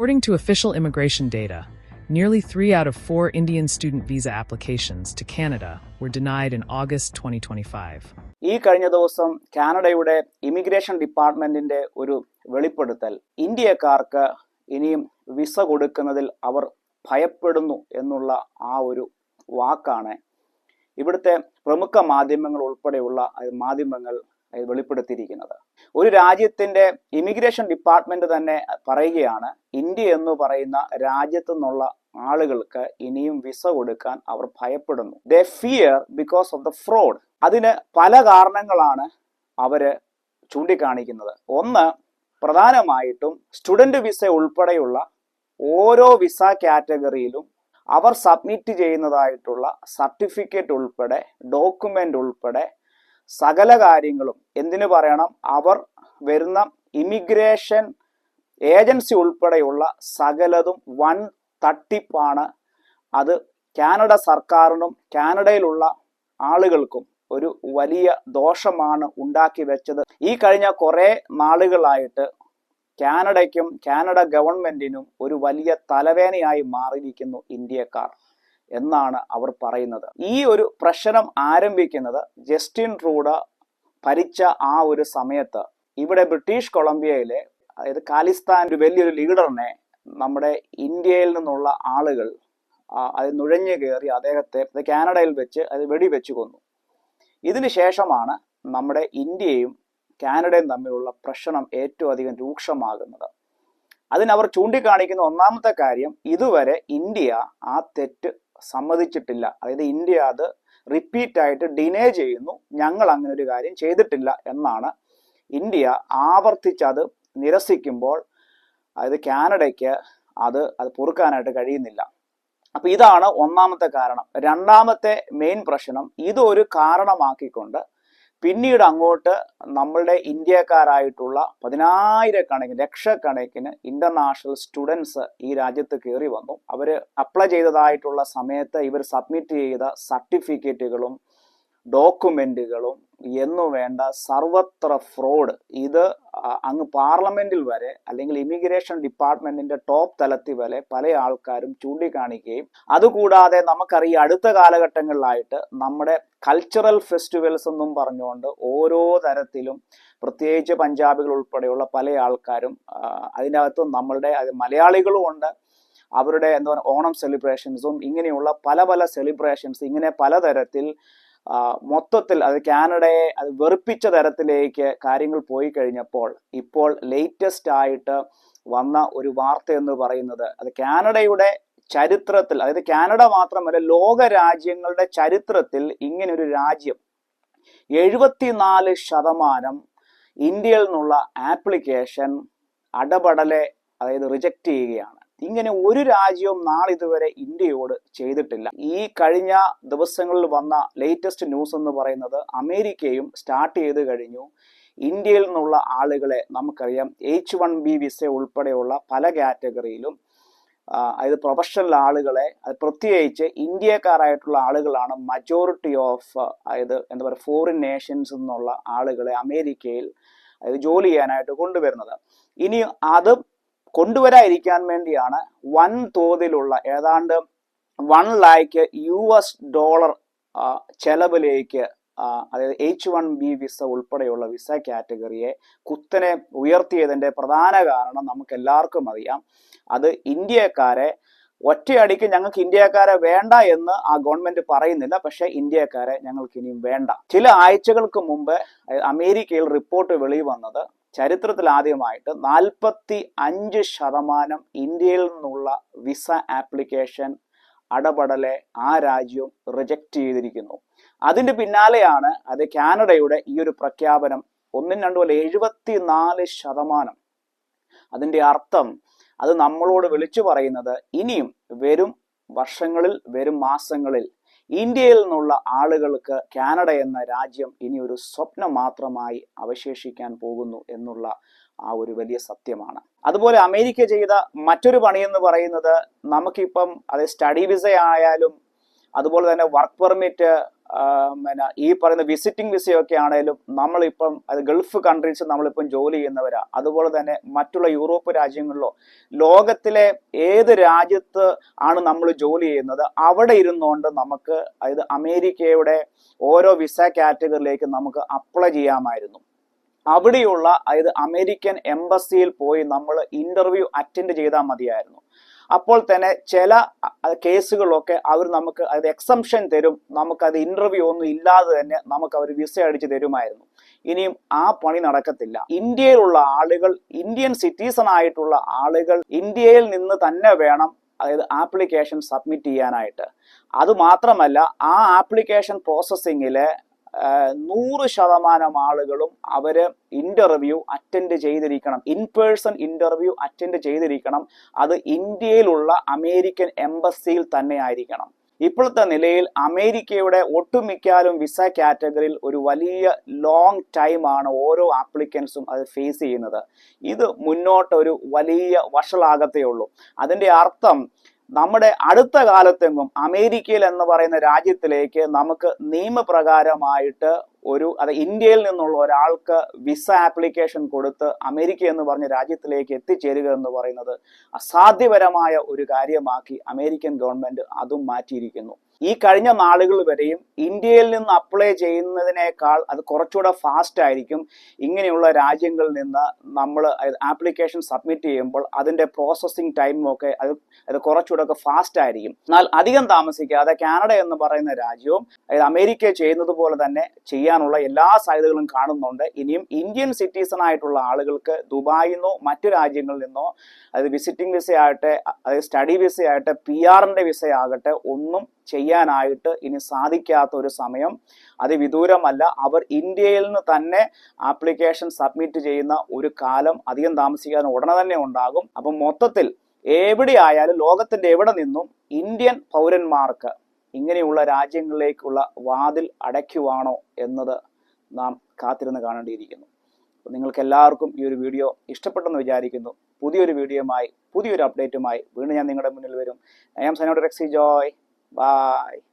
According to official immigration data, nearly three out of four Indian student visa applications to Canada were denied in August 2025. ഈ കഴിഞ്ഞ ദിവസം കാനഡയുടെ immigration ഡിപ്പാർട്ട്മെന്റിന്റെ ഒരു വെളിപ്പെടുത്തൽ ഇന്ത്യക്കാർക്ക് ഇനിയും വിസ കൊടുക്കുന്നതിൽ അവർ ഭയപ്പെടുന്നു എന്നുള്ള ആ ഒരു വാക്കാണ് ഇവിടുത്തെ പ്രമുഖ മാധ്യമങ്ങൾ ഉൾപ്പെടെയുള്ള അഹ് മാധ്യമങ്ങൾ അഹ് വെളിപ്പെടുത്തിയിരിക്കുന്നത്. ഒരു രാജ്യത്തിന്റെ ഇമിഗ്രേഷൻ ഡിപ്പാർട്ട്മെന്റ് തന്നെ പറയുകയാണ് ഇന്ത്യ എന്ന് പറയുന്ന രാജ്യത്തു നിന്നുള്ള ആളുകൾക്ക് ഇനിയും വിസ കൊടുക്കാൻ അവർ ഭയപ്പെടുന്നു. The fear because of the fraud അതിന് പല കാരണങ്ങളാണ് അവർ ചൂണ്ടിക്കാണിക്കുന്നത്. ഒന്ന് പ്രധാനമായിട്ടും സ്റ്റുഡന്റ് വിസ ഉൾപ്പെടെയുള്ള ഓരോ വിസ കാറ്റഗറിയിലും അവർ സബ്മിറ്റ് ചെയ്യുന്നതായിട്ടുള്ള സർട്ടിഫിക്കറ്റ് ഉൾപ്പെടെ ഡോക്യുമെന്റ് ഉൾപ്പെടെ സകല കാര്യങ്ങളും. എന്തിനു പറയണം? അവർ വരുന്ന ഇമിഗ്രേഷൻ ഏജൻസി ഉൾപ്പെടെയുള്ള സകലതും വൻ തട്ടിപ്പാണ്. അത് കാനഡ സർക്കാരിനും കാനഡയിലുള്ള ആളുകൾക്കും ഒരു വലിയ ദോഷമാണ് ഉണ്ടാക്കി വെച്ചത്. ഈ കഴിഞ്ഞ കുറെ നാളുകളായിട്ട് കാനഡയ്ക്കും കാനഡ ഗവൺമെന്റിനും ഒരു വലിയ തലവേനയായി മാറിയിരിക്കുന്നു ഇന്ത്യക്കാർ. എന്നാണ് അവർ പറയുന്നത്. ഈ ഒരു പ്രശ്നം ആരംഭിക്കുന്നത് ജസ്റ്റിൻ ട്രൂഡ ഭരിച്ച ആ ഒരു സമയത്ത് ഇവിടെ ബ്രിട്ടീഷ് കൊളംബിയയിലെ അതായത് കാലിസ്ഥാൻ ഒരു വലിയൊരു ലീഡറിനെ നമ്മുടെ ഇന്ത്യയിൽ നിന്നുള്ള ആളുകൾ അത് നുഴഞ്ഞു കയറി അദ്ദേഹത്തെ കാനഡയിൽ വെച്ച് അത് വെടിവെച്ച് കൊന്നു. ഇതിന് ശേഷമാണ് നമ്മുടെ ഇന്ത്യയും കാനഡയും തമ്മിലുള്ള പ്രശ്നം ഏറ്റവും അധികം രൂക്ഷമാകുന്നത്. അതിനവർ ചൂണ്ടിക്കാണിക്കുന്ന ഒന്നാമത്തെ കാര്യം ഇതുവരെ ഇന്ത്യ ആ തെറ്റ് സമ്മതിച്ചിട്ടില്ല. അതായത് ഇന്ത്യ അത് റിപ്പീറ്റ് ആയിട്ട് ഡിനേ ചെയ്യുന്നു. ഞങ്ങൾ അങ്ങനെ ഒരു കാര്യം ചെയ്തിട്ടില്ല എന്നാണ് ഇന്ത്യ ആവർത്തിച്ചത് നിരസിക്കുമ്പോൾ അതായത് കാനഡയ്ക്ക് അത് അത് പൊറുക്കാനായിട്ട് കഴിയുന്നില്ല. അപ്പൊ ഇതാണ് ഒന്നാമത്തെ കാരണം. രണ്ടാമത്തെ മെയിൻ പ്രശ്നം ഇതൊരു കാരണമാക്കിക്കൊണ്ട് പിന്നീട് അങ്ങോട്ട് നമ്മളുടെ ഇന്ത്യക്കാരായിട്ടുള്ള പതിനായിരക്കണക്കിന് ലക്ഷക്കണക്കിന് ഇന്റർനാഷണൽ സ്റ്റുഡൻസ് ഈ രാജ്യത്ത് കയറി വന്നു. അവർ അപ്ലൈ ചെയ്തതായിട്ടുള്ള സമയത്ത് ഇവർ സബ്മിറ്റ് ചെയ്ത സർട്ടിഫിക്കറ്റുകളും ഡോക്യുമെന്റുകളും എന്നു വേണ്ട സർവത്ര ഫ്രോഡ് ഇത് അങ്ങ് പാർലമെന്റിൽ വരെ അല്ലെങ്കിൽ ഇമിഗ്രേഷൻ ഡിപ്പാർട്ട്മെന്റിന്റെ ടോപ്പ് തലത്തിൽ വരെ പല ആൾക്കാരും ചൂണ്ടിക്കാണിക്കുകയും അതുകൂടാതെ നമുക്കറിയാം അടുത്ത കാലഘട്ടങ്ങളിലായിട്ട് നമ്മുടെ കൾച്ചറൽ ഫെസ്റ്റിവൽസ് എന്നും പറഞ്ഞുകൊണ്ട് ഓരോ തരത്തിലും പ്രത്യേകിച്ച് പഞ്ചാബികൾ ഉൾപ്പെടെയുള്ള പല ആൾക്കാരും അതിനകത്തും നമ്മളുടെ മലയാളികളും ഉണ്ട്. അവരുടെ എന്താ പറയുക ഓണം സെലിബ്രേഷൻസും ഇങ്ങനെയുള്ള പല പല സെലിബ്രേഷൻസ് ഇങ്ങനെ പലതരത്തിൽ മൊത്തത്തിൽ അത് കാനഡയെ അത് വെറുപ്പിച്ച തരത്തിലേക്ക് കാര്യങ്ങൾ പോയി കഴിഞ്ഞപ്പോൾ ഇപ്പോൾ ലേറ്റസ്റ്റ് ആയിട്ട് വന്ന ഒരു വാർത്ത എന്ന് പറയുന്നത് അത് കാനഡയുടെ ചരിത്രത്തിൽ അതായത് കാനഡ മാത്രമല്ല ലോക രാജ്യങ്ങളുടെ ചരിത്രത്തിൽ ഇങ്ങനൊരു രാജ്യം എഴുപത്തിനാല് ശതമാനം ഇന്ത്യയിൽ നിന്നുള്ള ആപ്ലിക്കേഷൻ അടപടലെ അതായത് റിജക്റ്റ് ചെയ്യുകയാണ്. ഇങ്ങനെ ഒരു രാജ്യവും നാളിതുവരെ ഇന്ത്യയോട് ചെയ്തിട്ടില്ല. ഈ കഴിഞ്ഞ ദിവസങ്ങളിൽ വന്ന ലേറ്റസ്റ്റ് ന്യൂസ് എന്ന് പറയുന്നത് അമേരിക്കയും സ്റ്റാർട്ട് ചെയ്ത് കഴിഞ്ഞു. ഇന്ത്യയിൽ നിന്നുള്ള ആളുകളെ നമുക്കറിയാം. എച്ച് വൺ ബി വിസ ഉൾപ്പെടെയുള്ള പല കാറ്റഗറിയിലും അതായത് പ്രൊഫഷണൽ ആളുകളെ പ്രത്യേകിച്ച് ഇന്ത്യക്കാരായിട്ടുള്ള ആളുകളാണ് മജോറിറ്റി ഓഫ് അതായത് എന്താ പറയുക ഫോറിൻ നേഷൻസ് എന്നുള്ള ആളുകളെ അമേരിക്കയിൽ അതായത് ജോലി ചെയ്യാനായിട്ട് കൊണ്ടുവരുന്നത്. ഇനി അത് കൊണ്ടുവരാതിരിക്കാൻ വേണ്ടിയാണ് വൻ തോതിലുള്ള ഏതാണ്ട് one lakh U S dollar ചെലവിലേക്ക് അതായത് എച്ച് വൺ ബി വിസ ഉൾപ്പെടെയുള്ള വിസ കാറ്റഗറിയെ കുത്തനെ ഉയർത്തിയതിന്റെ പ്രധാന കാരണം നമുക്ക് എല്ലാവർക്കും അറിയാം. അത് ഇന്ത്യക്കാരെ ഒറ്റയടിക്ക് ഞങ്ങൾക്ക് ഇന്ത്യക്കാരെ വേണ്ട എന്ന് ആ ഗവൺമെന്റ് പറയുന്നില്ല. പക്ഷെ ഇന്ത്യക്കാരെ ഞങ്ങൾക്ക് ഇനിയും വേണ്ട. ചില ആഴ്ചകൾക്ക് മുമ്പ് അമേരിക്കയിൽ റിപ്പോർട്ട് വെളി വന്നത് ചരിത്രത്തിൽ ആദ്യമായിട്ട് നാൽപ്പത്തി അഞ്ച് ശതമാനം ഇന്ത്യയിൽ നിന്നുള്ള വിസ ആപ്ലിക്കേഷൻ അടപടലെ ആ രാജ്യവും റിജക്റ്റ് ചെയ്തിരിക്കുന്നു. അതിന്റെ പിന്നാലെയാണ് അത് കാനഡയുടെ ഈ ഒരു പ്രഖ്യാപനം ഒന്നും രണ്ടും അല്ല എഴുപത്തിനാല് ശതമാനം. അതിന്റെ അർത്ഥം അത് നമ്മളോട് വിളിച്ചു പറയുന്നത് ഇനിയും വരും വർഷങ്ങളിൽ വരും മാസങ്ങളിൽ ഇന്ത്യയിൽ നിന്നുള്ള ആളുകൾക്ക് കാനഡ എന്ന രാജ്യം ഇനി ഒരു സ്വപ്നം മാത്രമായി അവശേഷിക്കാൻ പോകുന്നു എന്നുള്ള ആ ഒരു വലിയ സത്യമാണ്. അതുപോലെ അമേരിക്ക ചെയ്ത മറ്റൊരു പണി എന്ന് പറയുന്നത് നമുക്കിപ്പം അത് സ്റ്റഡി വിസ ആയാലും അതുപോലെ തന്നെ വർക്ക് പെർമിറ്റ് പിന്നെ ഈ പറയുന്ന വിസിറ്റിംഗ് വിസയൊക്കെ ആണെങ്കിലും നമ്മളിപ്പം അത് ഗൾഫ് കൺട്രീസ് നമ്മളിപ്പം ജോലി ചെയ്യുന്നവരാ. അതുപോലെ തന്നെ മറ്റുള്ള യൂറോപ്പ് രാജ്യങ്ങളിലോ ലോകത്തിലെ ഏത് രാജ്യത്ത് ആണ് നമ്മൾ ജോലി ചെയ്യുന്നത് അവിടെ ഇരുന്നുകൊണ്ട് നമുക്ക് അതായത് അമേരിക്കയുടെ ഓരോ വിസ കാറ്റഗറിയിലേക്ക് നമുക്ക് അപ്ലൈ ചെയ്യാമായിരുന്നു. അവിടെയുള്ള അതായത് അമേരിക്കൻ എംബസിയിൽ പോയി നമ്മൾ ഇന്റർവ്യൂ അറ്റൻഡ് ചെയ്താൽ മതിയായിരുന്നു. അപ്പോൾ തന്നെ ചില കേസുകളൊക്കെ അവർ നമുക്ക് അത് എക്സംഷൻ തരും. നമുക്കത് ഇന്റർവ്യൂ ഒന്നും ഇല്ലാതെ തന്നെ നമുക്ക് അവർ വിസ അടിച്ച് തരുമായിരുന്നു. ഇനിയും ആ പണി നടക്കത്തില്ല. ഇന്ത്യയിലുള്ള ആളുകൾ ഇന്ത്യൻ സിറ്റിസൺ ആയിട്ടുള്ള ആളുകൾ ഇന്ത്യയിൽ നിന്ന് തന്നെ വേണം അതായത് ആപ്ലിക്കേഷൻ സബ്മിറ്റ് ചെയ്യാനായിട്ട്. അതുമാത്രമല്ല ആ ആപ്ലിക്കേഷൻ പ്രോസസ്സിങ്ങിൽ നൂറ് ശതമാനം ആളുകളും അവർ ഇന്റർവ്യൂ അറ്റൻഡ് ചെയ്തിരിക്കണം. ഇൻ പേഴ്സൺ ഇന്റർവ്യൂ അറ്റൻഡ് ചെയ്തിരിക്കണം. അത് ഇന്ത്യയിലുള്ള അമേരിക്കൻ എംബസിയിൽ തന്നെ ആയിരിക്കണം. ഇപ്പോഴത്തെ നിലയിൽ അമേരിക്കയുടെ ഒട്ടുമിക്കാലും വിസ കാറ്റഗറിയിൽ ഒരു വലിയ ലോങ് ടൈമാണ് ഓരോ ആപ്ലിക്കൻസും അത് ഫേസ് ചെയ്യുന്നത്. ഇത് മുന്നോട്ട് ഒരു വലിയ വഷളാകത്തേ ഉള്ളൂ. അതിന്റെ അർത്ഥം നമ്മുടെ അടുത്ത കാലത്തെങ്ങും അമേരിക്കയിൽ എന്ന് പറയുന്ന രാജ്യത്തിലേക്ക് നമുക്ക് നിയമപ്രകാരമായിട്ട് ഒരു അത് ഇന്ത്യയിൽ നിന്നുള്ള ഒരാൾക്ക് വിസ ആപ്ലിക്കേഷൻ കൊടുത്ത് അമേരിക്ക എന്ന് പറഞ്ഞ രാജ്യത്തിലേക്ക് എത്തിച്ചേരുക എന്ന് പറയുന്നത് അസാധ്യപരമായ ഒരു കാര്യമാക്കി അമേരിക്കൻ ഗവൺമെന്റ് അതും മാറ്റിയിരിക്കുന്നു. ഈ കഴിഞ്ഞ നാളുകൾ വരെയും ഇന്ത്യയിൽ നിന്ന് അപ്ലൈ ചെയ്യുന്നതിനേക്കാൾ അത് കുറച്ചുകൂടെ ഫാസ്റ്റ് ആയിരിക്കും. ഇങ്ങനെയുള്ള രാജ്യങ്ങളിൽ നിന്ന് നമ്മൾ ആപ്ലിക്കേഷൻ സബ്മിറ്റ് ചെയ്യുമ്പോൾ അതിന്റെ പ്രോസസ്സിംഗ് ടൈമും ഒക്കെ അത് അത് കുറച്ചുകൂടെ ഒക്കെ ഫാസ്റ്റ് ആയിരിക്കും. എന്നാൽ അധികം താമസിക്കാതെ കാനഡ എന്ന് പറയുന്ന രാജ്യവും അതായത് അമേരിക്ക ചെയ്യുന്നത് പോലെ തന്നെ ചെയ്യാനുള്ള എല്ലാ സാധ്യതകളും കാണുന്നുണ്ട്. ഇനിയും ഇന്ത്യൻ സിറ്റിസൺ ആയിട്ടുള്ള ആളുകൾക്ക് ദുബായിൽ നിന്നോ മറ്റു രാജ്യങ്ങളിൽ നിന്നോ അത് വിസിറ്റിംഗ് വിസ ആകട്ടെ അതായത് സ്റ്റഡി വിസ ആകട്ടെ പി ആറിന്റെ വിസ ആകട്ടെ ഒന്നും ചെയ്യാനായിട്ട് ഇനി സാധിക്കാത്ത ഒരു സമയം. അതിവിദൂരമല്ല അവർ ഇന്ത്യയിൽ നിന്ന് തന്നെ ആപ്ലിക്കേഷൻ സബ്മിറ്റ് ചെയ്യുന്ന ഒരു കാലം അധികം താമസിക്കാൻ ഉടനെ തന്നെ ഉണ്ടാകും. അപ്പം മൊത്തത്തിൽ എവിടെ ആയാലും ലോകത്തിന്റെ എവിടെ നിന്നും ഇന്ത്യൻ പൗരന്മാർക്ക് ഇങ്ങനെയുള്ള രാജ്യങ്ങളിലേക്കുള്ള വാതിൽ അടയ്ക്കുവാണോ എന്നത് നാം കാത്തിരുന്ന് കാണേണ്ടിയിരിക്കുന്നു. നിങ്ങൾക്ക് എല്ലാവർക്കും ഈ ഒരു വീഡിയോ ഇഷ്ടപ്പെട്ടെന്ന് വിചാരിക്കുന്നു. പുതിയൊരു വീഡിയോയുമായി പുതിയൊരു അപ്ഡേറ്റുമായി വീണ്ടും ഞാൻ നിങ്ങളുടെ മുന്നിൽ വരും. I am Sanod Rexy Joy. Bye